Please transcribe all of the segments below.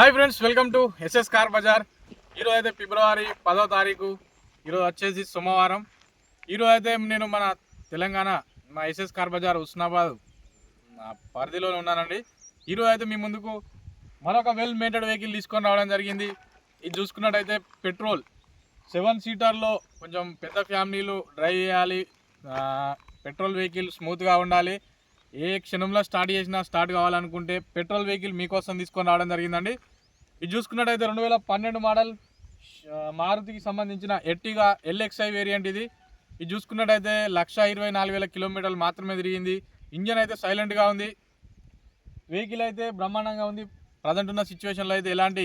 Hi friends welcome to SS car bazaar ఈరోజు అయితే ఫిబ్రవరి పదో తారీఖు. ఈరోజు వచ్చేసి సోమవారం. ఈరోజు అయితే నేను మన తెలంగాణ మా ఎస్ఎస్ కార్ బజార్ హుస్నాబాద్ నా పరిధిలో ఉన్నానండి. ఈరోజు అయితే మీ ముందుకు మరొక వెల్ మెయింటెడ్ వెహికల్ తీసుకొని రావడం జరిగింది. ఇది చూసుకున్నట్టయితే పెట్రోల్. సెవెన్ సీటర్లో కొంచెం పెద్ద ఫ్యామిలీలు డ్రైవ్ చేయాలి. పెట్రోల్ వెహికల్ స్మూత్గా ఉండాలి. ఏ క్షణంలో స్టార్ట్ చేసినా స్టార్ట్ కావాలనుకుంటే పెట్రోల్ వెహికల్ మీకోసం తీసుకొని రావడం జరిగిందండి. ఇది చూసుకున్నట్టయితే రెండు వేల పన్నెండు మోడల్ మారుతికి సంబంధించిన ఎట్టిగా ఎల్ఎక్స్ఐ వేరియంట్ ఇది. ఇది చూసుకున్నట్టయితే లక్ష ఇరవై నాలుగు వేల కిలోమీటర్లు మాత్రమే తిరిగింది. ఇంజన్ అయితే సైలెంట్గా ఉంది. వెహికల్ అయితే బ్రహ్మాండంగా ఉంది. ప్రజెంట్ ఉన్న సిచ్యువేషన్లో అయితే ఎలాంటి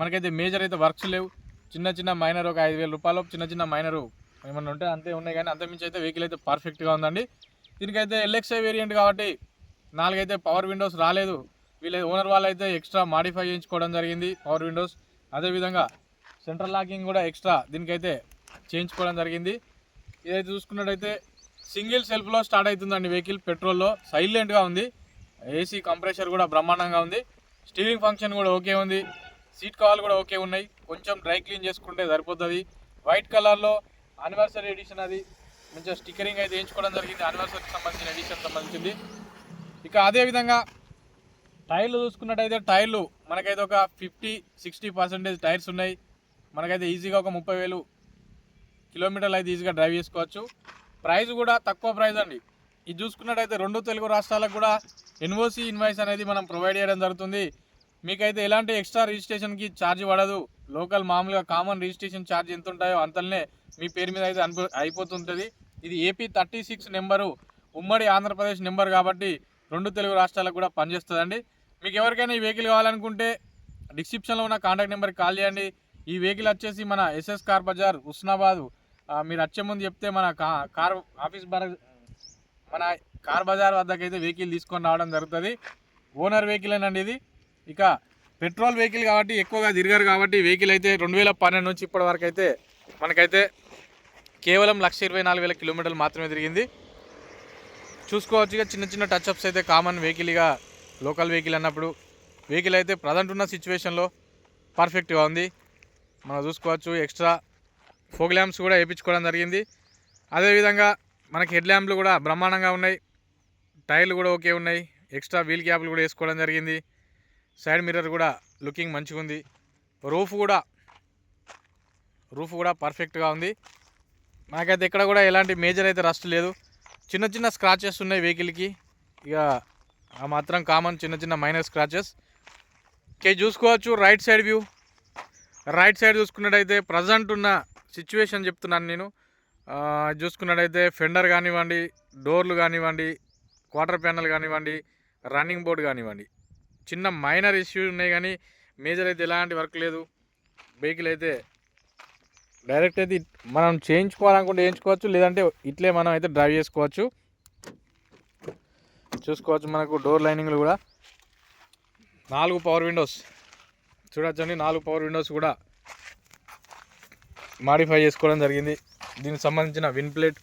మనకైతే మేజర్ అయితే వర్క్స్ లేవు. చిన్న చిన్న మైనర్ ఒక ఐదు వేల రూపాయలు చిన్న చిన్న మైనరు ఏమన్నా ఉంటే అంతే ఉన్నాయి కానీ అంతకుమించి అయితే వెహికల్ అయితే పర్ఫెక్ట్గా ఉందండి. దీనికైతే ఎల్ఎక్స్ఐ వేరియంట్ కాబట్టి నాలుగైతే పవర్ విండోస్ రాలేదు. వీళ్ళ ఓనర్ వాళ్ళు అయితే ఎక్స్ట్రా మాడిఫై చేయించుకోవడం జరిగింది పవర్ విండోస్ అదేవిధంగా సెంట్రల్ లాకింగ్ కూడా ఎక్స్ట్రా దీనికైతే చేయించుకోవడం జరిగింది. ఇదైతే చూసుకున్నట్టయితే సింగిల్ సెల్ఫ్లో స్టార్ట్ అవుతుందండి వెహికల్ పెట్రోల్లో. సైలెంట్గా ఉంది. ఏసీ కంప్రెషర్ కూడా బ్రహ్మాండంగా ఉంది. స్టీరింగ్ ఫంక్షన్ కూడా ఓకే ఉంది. సీట్ కవర్లు కూడా ఓకే ఉన్నాయి. కొంచెం డ్రై క్లీన్ చేసుకుంటే సరిపోతుంది. వైట్ కలర్లో అనివర్సరీ ఎడిషన్ అది. మంచిగా స్టిక్కరింగ్ అయితే వేయించుకోవడం జరిగింది. యానివర్సరీకి సంబంధించిన ఎడిషన్ సంబంధించింది. ఇక అదేవిధంగా టైర్లు చూసుకున్నట్టయితే టైర్లు మనకైతే ఒక ఫిఫ్టీ సిక్స్టీ పర్సెంటేజ్ టైర్స్ ఉన్నాయి. మనకైతే ఈజీగా ఒక ముప్పై వేలు కిలోమీటర్లు అయితే ఈజీగా డ్రైవ్ చేసుకోవచ్చు. ప్రైస్ కూడా తక్కువ ప్రైస్ అండి. ఇది చూసుకున్నట్టయితే రెండు తెలుగు రాష్ట్రాలకు కూడా ఎన్ఓసి ఇన్వాయిస్ అనేది మనం ప్రొవైడ్ చేయడం జరుగుతుంది. మీకైతే ఎలాంటి ఎక్స్ట్రా రిజిస్ట్రేషన్కి ఛార్జ్ పడదు. లోకల్ మామూలుగా కామన్ రిజిస్ట్రేషన్ ఛార్జ్ ఎంత ఉంటాయో అంతనే మీ పేరు మీద అయితే అనిపో అయిపోతుంటుంది. ఇది ఏపీ థర్టీ సిక్స్ నెంబరు ఉమ్మడి ఆంధ్రప్రదేశ్ నెంబర్ కాబట్టి రెండు తెలుగు రాష్ట్రాలకు కూడా పనిచేస్తుందండి. మీకు ఎవరికైనా ఈ వెహికల్ కావాలనుకుంటే డిస్క్రిప్షన్లో ఉన్న కాంటాక్ట్ నెంబర్కి కాల్ చేయండి. ఈ వెహికల్ వచ్చేసి మన ఎస్ఎస్ కార్ బజార్ హుస్నాబాద్. మీరు వచ్చే ముందు చెప్తే మన కా కార్ ఆఫీస్ బర మన కార్ బజార్ వద్దకైతే వెహికల్ తీసుకొని రావడం జరుగుతుంది. ఓనర్ వెహికల్ అండి ఇది. ఇక పెట్రోల్ వెహికల్ కాబట్టి ఎక్కువగా తిరిగారు కాబట్టి వెహికల్ అయితే రెండు వేల పన్నెండు నుంచి ఇప్పటి వరకు అయితే మనకైతే కేవలం లక్ష ఇరవై నాలుగు వేల కిలోమీటర్లు మాత్రమే తిరిగింది. చూసుకోవచ్చు ఇక చిన్న చిన్న టచ్అప్స్ అయితే కామన్ వెహికల్గా లోకల్ వెహికల్ అన్నప్పుడు. వెహికల్ అయితే ప్రజెంట్ ఉన్న సిచ్యువేషన్లో పర్ఫెక్ట్గా ఉంది. మనం చూసుకోవచ్చు ఎక్స్ట్రా ఫోక్ ల్యాంప్స్ కూడా వేయించుకోవడం జరిగింది. అదేవిధంగా మనకి హెడ్ ల్యాంప్లు కూడా బ్రహ్మాండంగా ఉన్నాయి. టైర్లు కూడా ఓకే ఉన్నాయి. ఎక్స్ట్రా వీల్ క్యాప్లు కూడా వేసుకోవడం జరిగింది. సైడ్ మిర్రర్ కూడా లుకింగ్ మంచిగా ఉంది రూఫ్ కూడా రూఫ్ కూడా పర్ఫెక్ట్గా ఉంది. నాకైతే ఇక్కడ కూడా ఎలాంటి మేజర్ అయితే రస్ట్ లేదు. చిన్న చిన్న స్క్రాచెస్ ఉన్నాయి వెహికల్కి ఇక ఆ మాత్రం కామన్ చిన్న చిన్న మైనర్ స్క్రాచెస్ ఓకే చూసుకోవచ్చు right side view right side చూసుకున్నట్టయితే ప్రజెంట్ ఉన్న సిచ్యువేషన్ చెప్తున్నాను నేను. చూసుకున్నట్టయితే ఫెండర్ కానివ్వండి డోర్లు కానివ్వండి క్వార్టర్ ప్యానల్ కానివ్వండి రన్నింగ్ బోర్డు కానివ్వండి. చిన్న మైనర్ ఇష్యూస్ ఉన్నాయి కానీ మేజర్ అయితే ఎలాంటి వర్క్ లేదు. వెహికల్ అయితే డైరెక్ట్ అయితే మనం చేయించుకోవాలనుకుంటే చేయించుకోవచ్చు లేదంటే ఇట్లే మనం అయితే డ్రైవ్ చేసుకోవచ్చు. చూసుకోవచ్చు మనకు డోర్ లైనింగ్లు కూడా. నాలుగు పవర్ విండోస్ చూడొచ్చండి నాలుగు పవర్ విండోస్ కూడా మాడిఫై చేసుకోవడం జరిగింది. దీనికి సంబంధించిన విన్ ప్లేట్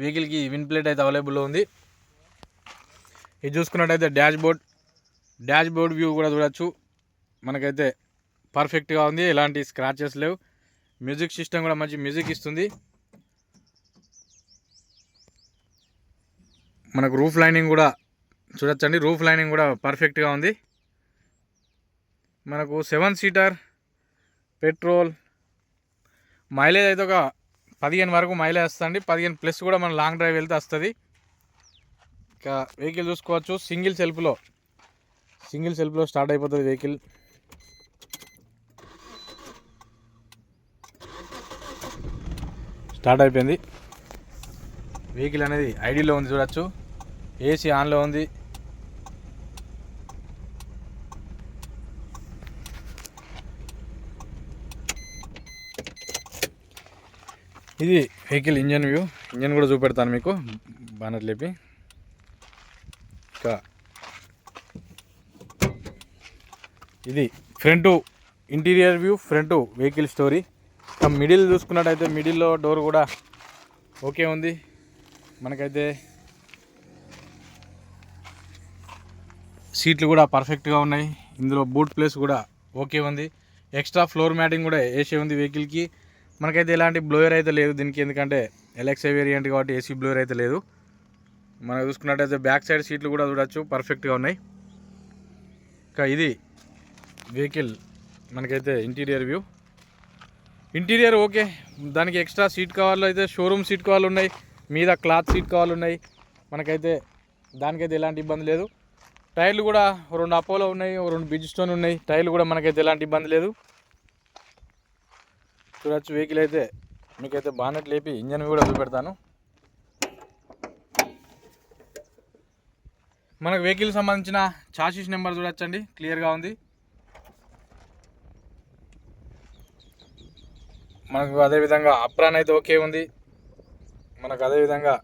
వెహికల్కి విన్ ప్లేట్ అయితే అవైలబుల్లో ఉంది. ఇది చూసుకున్నట్టయితే dashboard dashboard view కూడా చూడొచ్చు. మనకైతే పర్ఫెక్ట్గా ఉంది ఎలాంటి స్క్రాచెస్ లేవు. మ్యూజిక్ సిస్టమ్ కూడా మంచి మ్యూజిక్ ఇస్తుంది. మనకు రూఫ్ లైనింగ్ కూడా చూడొచ్చండి. రూఫ్ లైనింగ్ కూడా పర్ఫెక్ట్గా ఉంది. మనకు సెవెన్ సీటర్ పెట్రోల్ మైలేజ్ అయితే ఒక పదిహేను వరకు మైలేజ్ వస్తుంది. పదిహేను ప్లస్ కూడా మనం లాంగ్ డ్రైవ్ వెళ్తే వస్తుంది. ఇంకా వెహికల్ చూసుకోవచ్చు. సింగిల్ సెల్ఫ్లో సింగిల్ సెల్ఫ్లో స్టార్ట్ అయిపోతుంది వెహికల్. స్టార్ట్ అయిపోయింది. వెహికల్ అనేది ఐడీలో ఉంది చూడొచ్చు. ఏసీ ఆన్లో ఉంది. ఇది వెహికల్ ఇంజన్ వ్యూ ఇంజన్ కూడా చూపెడతాను మీకు. బానర్ లేపి. ఇంకా ఇది front interior view front vehicle story middle చూసుకున్నట్టయితే మిడిల్లో డోర్ కూడా ఓకే ఉంది. మనకైతే సీట్లు కూడా పర్ఫెక్ట్గా ఉన్నాయి. ఇందులో బూట్ ప్లేస్ కూడా ఓకే ఉంది. ఎక్స్ట్రా ఫ్లోర్ మ్యాటింగ్ కూడా వేసే ఉంది వెహికల్కి. మనకైతే ఎలాంటి బ్లోయర్ అయితే లేదు దీనికి. ఎందుకంటే ఎలక్సే వేరియంట్ కాబట్టి ఏసీ బ్లోయర్ అయితే లేదు. మనం చూసుకున్నట్టయితే బ్యాక్ సైడ్ సీట్లు కూడా చూడొచ్చు. పర్ఫెక్ట్గా ఉన్నాయి. ఇంకా ఇది వెహికల్. మనకైతే ఇంటీరియర్ వ్యూ. ఇంటీరియర్ ఓకే దానికి ఎక్స్ట్రా సీట్ కవర్లు అయితే షోరూమ్ సీట్ కవర్లు ఉన్నాయి. మీద క్లాత్ సీట్ కవర్లు ఉన్నాయి. మనకైతే దానికైతే ఎలాంటి ఇబ్బంది లేదు. టైర్లు కూడా రెండు అపోలో ఉన్నాయి ఓ రెండు బిజ్ స్టోన్ ఉన్నాయి. టైర్లు కూడా మనకైతే ఎలాంటి ఇబ్బంది లేదు. చూడొచ్చు వెహికల్ అయితే మీకైతే బానెట్ లేపి ఇంజన్ కూడా చూపెడతాను. మనకు వెహికల్ సంబంధించిన చాసిస్ నెంబర్ చూడొచ్చండి. క్లియర్గా ఉంది. మనకు అదేవిధంగా అప్రాన్ అయితే ఓకే ఉంది. మనకు అదేవిధంగా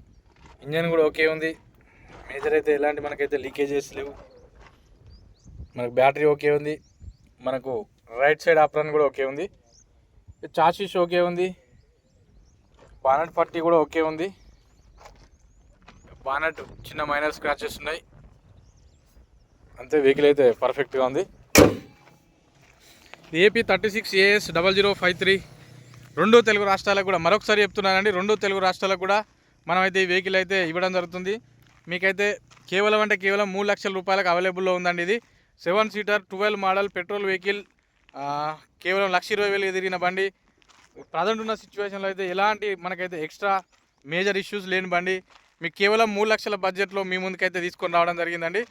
ఇంజన్ కూడా ఓకే ఉంది. మేజర్ అయితే ఎలాంటి మనకైతే లీకేజెస్ లేవు. మనకు బ్యాటరీ ఓకే ఉంది. మనకు రైట్ సైడ్ అప్రాన్ కూడా ఓకే ఉంది. చాసిస్ ఓకే ఉంది. బానట్ పట్టీ కూడా ఓకే ఉంది. బానట్ చిన్న మైనర్ స్క్రాచెస్ ఉన్నాయి. అంతే వెహికల్ అయితే పర్ఫెక్ట్గా ఉంది. AP thirty six AS double zero five three రెండు తెలుగు రాష్ట్రాలకు కూడా మరొకసారి చెప్తున్నానండి రెండు తెలుగు రాష్ట్రాలకు కూడా మనమైతే ఈ వెహికల్ అయితే ఇవ్వడం జరుగుతుంది. మీకైతే కేవలం అంటే కేవలం మూడు లక్షల రూపాయలకు అవైలబుల్లో ఉందండి ఇది. Seven seater twelve model petrol vehicle కేవలం లక్ష ఇరవై వేలు తిరిగిన బండి. ప్రజెంట్ ఉన్న సిచ్యువేషన్లో అయితే ఎలాంటి మనకైతే ఎక్స్ట్రా మేజర్ ఇష్యూస్ లేని బండి. మీకు కేవలం మూడు లక్షల బడ్జెట్లో మీ ముందుకైతే తీసుకొని రావడం జరిగిందండి.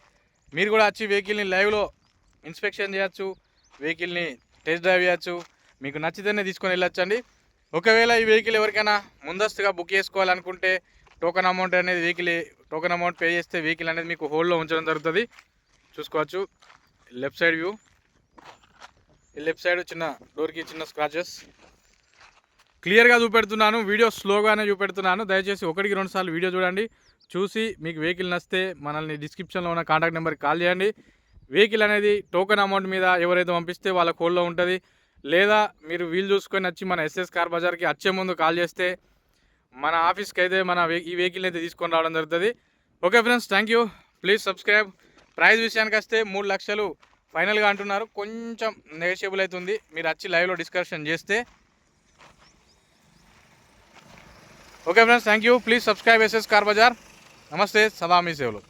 మీరు కూడా వచ్చి వెహికల్ని లైవ్లో ఇన్స్పెక్షన్ చేయొచ్చు వెహికల్ని టెస్ట్ డ్రైవ్ చేయొచ్చు. మీకు నచ్చితేనే తీసుకొని వెళ్ళొచ్చండి. ఒకవేళ ఈ వెహికల్ ఎవరికైనా ముందస్తుగా బుక్ చేసుకోవాలనుకుంటే టోకన్ అమౌంట్ అనేది వెహికల్ టోకన్ అమౌంట్ పే చేస్తే వెహికల్ అనేది మీకు హోల్డ్లో ఉంచడం జరుగుతుంది. చూసుకోవచ్చు. లెఫ్ట్ సైడ్ వ్యూ ఈ లెఫ్ట్ సైడ్ చిన్న డోర్కి చిన్న స్క్రాచెస్ క్లియర్గా చూపెడుతున్నాను. వీడియో స్లోగానే చూపెడుతున్నాను. దయచేసి ఒకటికి రెండు సార్లు వీడియో చూడండి. చూసి మీకు వెహికల్ నచ్చితే మనల్ని డిస్క్రిప్షన్లో ఉన్న కాంటాక్ట్ నెంబర్కి కాల్ చేయండి. వెహికల్ అనేది టోకెన్ అమౌంట్ మీద ఎవరైతే పంపిస్తే వాళ్ళ కోల్లో ఉంటుంది. లేదా మీరు వీలు చూసుకొని వచ్చి మన ఎస్ఎస్ కార్ బజార్కి వచ్చే ముందు కాల్ చేస్తే మన ఆఫీస్కి అయితే మన ఈ వెహికల్ అయితే తీసుకొని రావడం జరుగుతుంది. Okay friends thank you. Please subscribe. Price విషయానికి వస్తే మూడు లక్షలు ఫైనల్గా అంటున్నారు. కొంచెం నెగోషియబుల్ అవుతుంది మీరు వచ్చి లైవ్లో డిస్కషన్ చేస్తే. Okay friends thank you. Please subscribe SS car bazaar. నమస్తే సదా మీ సేవలు.